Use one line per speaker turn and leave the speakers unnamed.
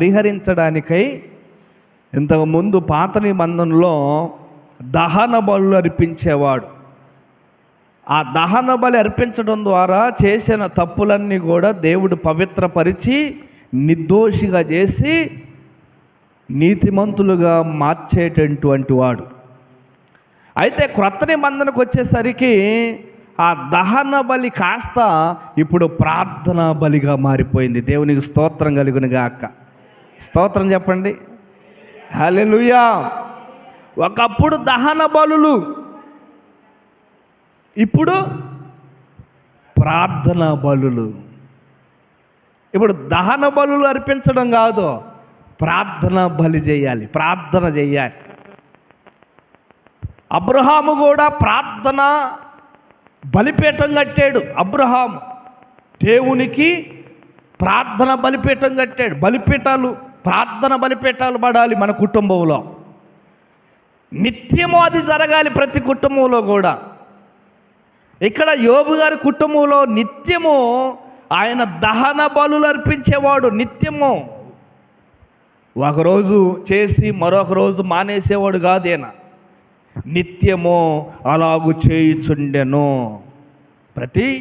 పరిహరించడానికై ఇంతకుముందు పాత నిబంధనలో దహన బలు అర్పించేవాడు. ఆ దహన బలి అర్పించడం ద్వారా చేసిన తప్పులన్నీ కూడా దేవుడు పవిత్రపరిచి నిర్దోషిగా చేసి నీతిమంతులుగా మార్చేటటువంటి వాడు. అయితే క్రొత్త నిబంధనకు వచ్చేసరికి ఆ దహన బలి కాస్త ఇప్పుడు ప్రార్థనా బలిగా మారిపోయింది. దేవునికి స్తోత్రం కలిగిన గాక స్తోత్రం చెప్పండి. హలెలుయా ఒకప్పుడు దహన బలులు. ఇప్పుడు ప్రార్థన బలులు. ఇప్పుడు దహన బలులు అర్పించడం కాదు ప్రార్థన బలి చేయాలి ప్రార్థన చేయాలి. అబ్రహాము కూడా ప్రార్థన బలిపీఠం కట్టాడు అబ్రహాము. దేవునికి ప్రార్థన బలిపీఠం కట్టాడు బలిపీఠాలు ప్రార్థన బలిపీఠాలు పడాలి మన కుటుంబంలో. నిత్యము అది జరగాలి ప్రతి కుటుంబంలో కూడా. ఇక్కడ యోబు గారి కుటుంబంలో నిత్యము ఆయన దహన బలులు అర్పించేవాడు నిత్యము. ఒకరోజు చేసి మరొక రోజు మానేసేవాడు కాదేనా నిత్యము అలాగు చేయుచుండెను. ప్రతి